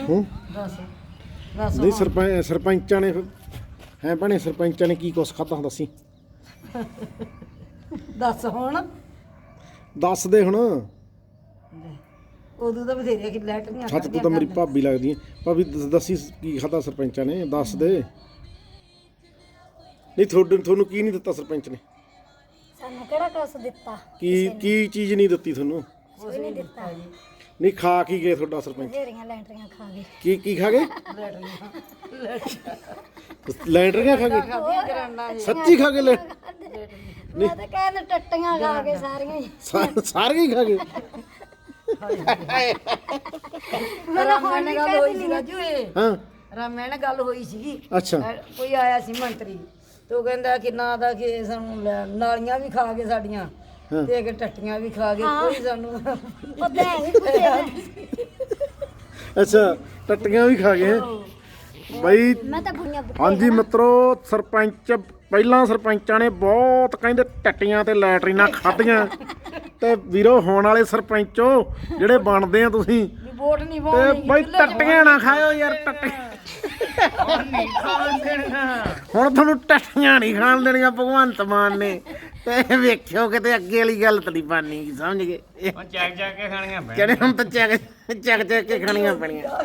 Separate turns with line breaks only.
ਹੂੰ?
ਦੱਸ ਦੱਸ
ਨਹੀਂ ਸਰਪੰਚ ਸਰਪੰਚਾਂ ਨੇ ਹੈ ਭੈਣੇ ਸਰਪੰਚਾਂ ਨੇ ਕੀ ਕੁਛ ਖਾਧਾ ਦੱਸੀ?
ਦੱਸ ਹੁਣ।
ਦੱਸ ਦੇ ਹੁਣ
ਉਦੋਂ ਤਾਂ ਬਥੇਰੇ ਕਿ ਲੈਟਰੀਆਂ
ਸੱਚ ਤੂੰ ਤਾਂ ਮੇਰੀ ਭਾਬੀ ਲੱਗਦੀ ਹੈ ਭਾਬੀ ਦੱਸੀ ਕੀ ਖਾਧਾ ਸਰਪੰਚਾਂ ਨੇ? ਦੱਸ ਦੇ ਨਹੀਂ ਤੁਹਾਡੇ ਤੁਹਾਨੂੰ ਕੀ ਨਹੀਂ ਦਿੱਤਾ ਸਰਪੰਚ ਨੇ?
ਸਾਨੂੰ ਕਿਹੜਾ ਕੁਛ ਦਿੱਤਾ?
ਕੀ ਕੀ ਚੀਜ਼ ਨਹੀਂ ਦਿੱਤੀ ਤੁਹਾਨੂੰ?
ਕੋਈ ਨਹੀਂ ਦਿੱਤਾ।
ਨਹੀਂ ਖਾ ਕੀ ਗਏ ਤੁਹਾਡਾ ਸਰਪੰਚ?
ਬਥੇਰੀਆਂ ਲੈਂਟਰੀਆਂ ਖਾ ਗਏ।
ਕੀ ਕੀ ਖਾ ਗਏ?
ਲੈਟਰੀਆਂ
ਲੈਂਟਰੀਆਂ ਖਾ ਗਏ
ਖਾਦੀਆਂ ਗਰਾਂਡਾ
ਸੱਚੀ ਖਾ ਗਏ ਲੈ
ਮੈਂ ਤਾਂ ਕਹਿੰਦਾ ਟੱਟੀਆਂ ਖਾ ਕੇ ਸਾਰੀਆਂ ਹੀ।
ਸਾ- ਸਾਰੇ ਹੀ ਖਾ ਗਏ?
ਰਾਮੇ ਨਾਲ ਗੱਲ ਹੋਈ ਸੀ ਰਾਜੂ ਇਹ।
ਹਾਂ।
ਰਾਮੇ ਨਾਲ ਗੱਲ ਹੋਈ ਸੀਗੀ।
ਅੱਛਾ।
ਅਹ ਕੋਈ ਆਇਆ ਸੀ ਮੰਤਰੀ। ਤੇ ਉਹ ਕਹਿੰਦਾ ਕਿ ਨਾ ਦਾ ਕਿ ਸਾਨੂੰ ਲੈ- ਨਾਲੀਆਂ ਵੀ ਖਾ ਕੇ ਸਾਡੀਆਂ। ਤੇ ਟੱਟੀਆਂ ਵੀ ਖਾ ਕੋਈ ਸਾਨੂੰ
ਅੱਛਾ ਟੱਟੀਆਂ ਵੀ ਖਾ ਗਏ ਬਈ
ਮੈਂ ਤਾਂ ਬੁੜੀਆਂ
ਹਾਂਜੀ ਮਿੱਤਰੋ ਸਰਪੰਚ ਪਹਿਲਾਂ ਸਰਪੰਚਾਂ ਨੇ ਬਹੁਤ ਕਹਿੰਦੇ ਟੱਟੀਆਂ ਤੇ ਲੈਟਰੀਨਾਂ ਖਾਧੀਆਂ। ਤੇ ਵੀਰੋ ਹੋਣ ਵਾਲੇ ਸਰਪੰਚੋ ਜਿਹੜੇ ਬਣਦੇ ਆ ਤੁਸੀਂ
ਵੀ ਵੋਟ ਨਹੀਂ
ਤੇ
ਪਾਉਣੀ
ਬਈ ਟੱਟੀਆਂ ਨਾ ਖਾਇਓ ਯਾਰ ਟੱਟੀਆਂ। ਹੁਣ ਤੁਹਾਨੂੰ ਟੱਟੀਆਂ ਨਹੀਂ ਖਾਣ ਦੇਣੀਆਂ ਭਗਵੰਤ ਮਾਨ ਨੇ। ਤੇ ਵੇਖਿਓ ਕਿਤੇ ਅੱਗੇ ਵਾਲੀ ਗੱਲ ਤਾਂ ਨਹੀਂ ਬਾਨੀ ਸਮਝ ਗਏ?
ਉਹ ਚੱਕ ਚੱਕ ਕੇ ਖਾਣੀਆਂ ਪੈਣੀਆਂ।
ਕਹਿੰਦੇ ਹੁਣ ਤਾਂ ਚੱਕ ਚੱਕ ਚੱਕ ਕੇ ਖਾਣੀਆਂ ਪੈਣੀਆਂ।